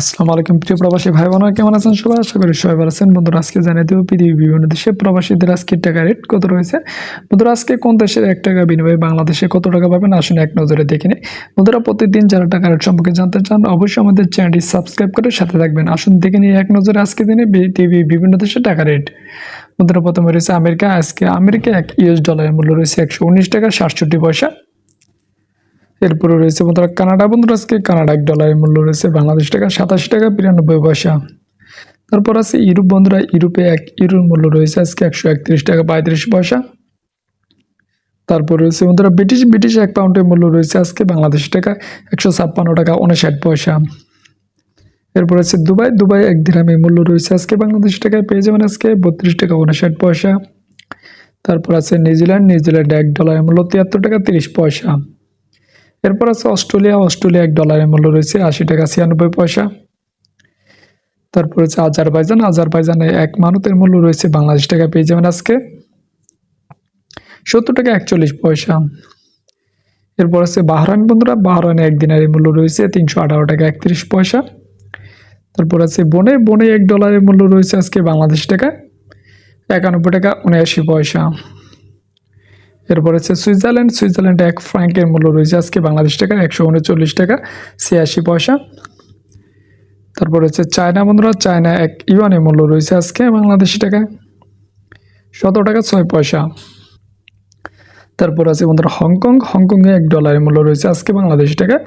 আসসালামু আলাইকুম, প্রিয় প্রবাসী ভাই বোনেরা কেমন আছেন সবাই? আশা করি সবাই ভালো আছেন। বন্ধুরা, আজকে জানিয়ে দেবো, পৃথিবীর বিভিন্ন দেশে প্রবাসীদের আজকের টাকা রেট কত রয়েছে? বন্ধুরা, আজকে কোন দেশের এক টাকা বিনিময়ে বাংলাদেশে কত টাকা পাবেন? আসুন এক নজরে দেখে নিই। বন্ধুরা, প্রতিদিন যারা টাকা রেট সম্পর্কে জানতে চান, অবশ্যই আমাদের চ্যানেলটি সাবস্ক্রাইব করে সাথে থাকবেন। আসুন দেখে নিই এক নজরে আজকে দিনে পৃথিবীর বিভিন্ন দেশে টাকা রেট বন্ধুরা, প্রথমে রয়েছে আমেরিকা। আজকে আমেরিকা এক ইউএস ডলারের মূল্য রয়েছে একশো উনিশ টাকা, সাতষট্টি পয়সা। এরপরে রয়েছে বন্ধুরা, কানাডা। বন্ধুরা, আজকে কানাডা এক ডলারের মূল্য রয়েছে বাংলাদেশ টাকা, সাতাশি টাকা, বিরানব্বই পয়সা। তারপর আছে ইউরোপ। বন্ধুরা, ইউরোপে এক ইউরোর মূল্য রয়েছে আজকে একশো একত্রিশ টাকা, পঁয়ত্রিশ পয়সা। তারপর রয়েছে বন্ধুরা, ব্রিটিশ ব্রিটিশ এক পাউন্ডের মূল্য রয়েছে আজকে বাংলাদেশ টাকা, একশো ছাপ্পান্ন টাকা, উনষাট পয়সা। এরপর আছে দুবাই। দুবাই এক দিরামের মূল্য রয়েছে আজকে বাংলাদেশ টাকায়, পেয়ে যাবেন আজকে বত্রিশ টাকা, উনষাট পয়সা। তারপর আছে নিউজিল্যান্ড। নিউজিল্যান্ড এক ডলারের মূল্য তিয়াত্তর টাকা, তিরিশ পয়সা। এরপর আছে অস্ট্রেলিয়া। অস্ট্রেলিয়া এক ডলারের মূল্য রয়েছে আশি টাকা, ছিয়ানব্বই পয়সা। তারপর হচ্ছে আজারবাইজান। আজারবাইজানে এক মানতের মূল্য রয়েছে বাংলাদেশ টাকা পেয়ে যাবেন আজকে। সত্তর টাকা একচল্লিশ পয়সা। এরপর আছে বাহরাইন বন্ধুরা। বাহরাইনে এক দিনের মূল্য রয়েছে তিনশো আঠারো টাকা একত্রিশ পয়সা। তারপর আছে বনে। বনে এক ডলারের মূল্য রয়েছে আজকে বাংলাদেশ টাকা একানব্বই টাকা উনআশি পয়সা। এরপর হচ্ছে সুইজারল্যান্ড। সুইজারল্যান্ডে এক ফ্রাঙ্কের মূল্য রয়েছে আজকে বাংলাদেশ টাকা, একশো উনচল্লিশ টাকা, ছিয়াশি পয়সা। তারপর হচ্ছে চায়না বন্ধুরা, চায়না এক ইউয়ানের মূল্য রয়েছে আজকে বাংলাদেশি টাকায় সতেরো টাকা ছয় পয়সা। তারপর আছে বন্ধুরা হংকং। হংকংয়ে এক ডলারের মূল্য রয়েছে আজকে বাংলাদেশি টাকায়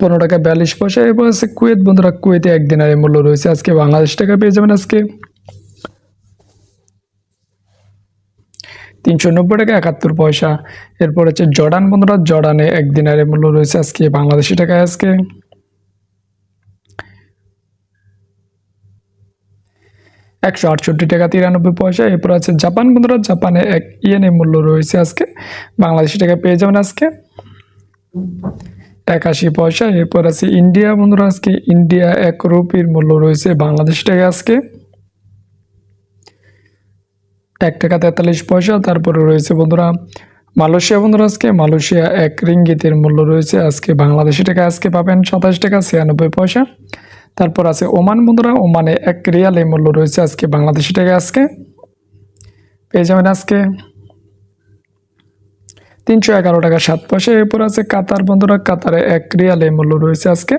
পনেরো টাকা বিয়াল্লিশ পয়সা। এরপর আছে কুয়েত বন্ধুরা, কুয়েতে এক দিনারের মূল্য রয়েছে আজকে বাংলাদেশ টাকা পেয়ে যাবেন আজকে। তিনশো নব্বই টাকা, একাত্তর পয়সা। এরপর হচ্ছে জর্ডান বন্ধুরা, জর্ডানে এক দিনের মূল্য রয়েছে আজকে বাংলাদেশি টাকায় আজকে। একশো আটষট্টি টাকা, তিরানব্বই পয়সা। এরপর আছে জাপান বন্ধুরা, জাপানে এক ইয়েনের মূল্য রয়েছে আজকে। বাংলাদেশি টাকা পেয়ে যাবেন আজকে। একাশি পয়সা। এরপর আছে ইন্ডিয়া বন্ধুরা, আজকে ইন্ডিয়া এক রুপির মূল্য রয়েছে বাংলাদেশি টাকা আজকে। এক টাকা তেতাল্লিশ পয়সা, তারপরে রয়েছে বন্ধুরা মালয়েশিয়া। বন্ধুরা, আজকে মালয়েশিয়া এক রিঙ্গিতের মূল্য রয়েছে। আজকে বাংলাদেশি টাকা, আজকে পাবেন সাতাশ টাকা ছিয়ানব্বই পয়সা। তারপর আছে ওমান বন্ধুরা, ওমানে এক রিয়ালের মূল্য রয়েছে আজকে বাংলাদেশি টাকা আজকে। পেয়ে যাবেন আজকে তিনশো এগারো টাকা সাত পয়সা। এরপর আছে কাতার বন্ধুরা, কাতারে এক রিয়ালের মূল্য রয়েছে আজকে।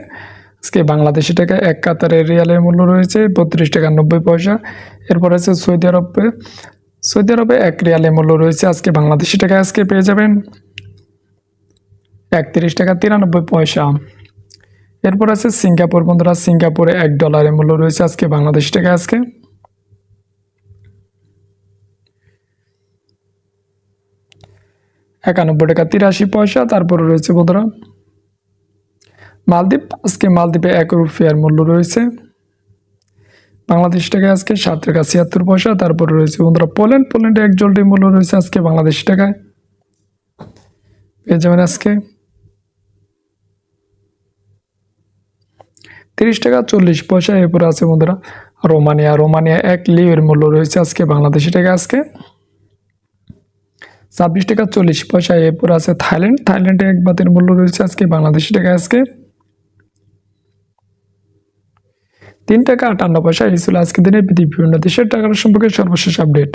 আজকে বাংলাদেশি টাকা এক কাতারের রিয়ালের মূল্য রয়েছে, বত্রিশ টাকা নব্বই পয়সা। এরপর আছে সৌদি আরবে সৌদি আরবে এক রিয়ালের মূল্য রয়েছে আজকে বাংলাদেশি টাকা। আজকে পেয়ে যাবেন একত্রিশ টাকা তিরানব্বই পয়সা। এরপর আছে সিঙ্গাপুর। বন্ধুরা, সিঙ্গাপুরে এক ডলারের মূল্য রয়েছে আজকে বাংলাদেশি টাকা আজকে। একানব্বই টাকা তিরাশি পয়সা। তারপরে রয়েছে বন্ধুরা, মালদ্বীপ। আজকে মালদ্বীপে এক রুপিয়ার মূল্য রয়েছে। বাংলাদেশ টাকায় আজকে সাত টাকা ছিয়াত্তর পয়সা, তারপরে রয়েছে বন্ধুরা পোল্যান্ড। পোল্যান্ডে এক জলটির মূল্য রয়েছে আজকে বাংলাদেশ টাকায়। পেয়ে যাবেন আজকে তিরিশ টাকা চল্লিশ পয়সা। এরপরে আছে বন্ধুরা রোমানিয়া। রোমানিয়া এক লিওর মূল্য রয়েছে আজকে বাংলাদেশি টাকা আজকে। ছাব্বিশ টাকা চল্লিশ পয়সা। এরপর আছে থাইল্যান্ড। থাইল্যান্ডে এক বাতের মূল্য রয়েছে আজকে বাংলাদেশি টাকা আজকে। তিন টাকা আটান্ন পয়সা এই ছিল আজকের দিনের বিভিন্ন দেশের টাকার সম্পর্কে সর্বশেষ আপডেট।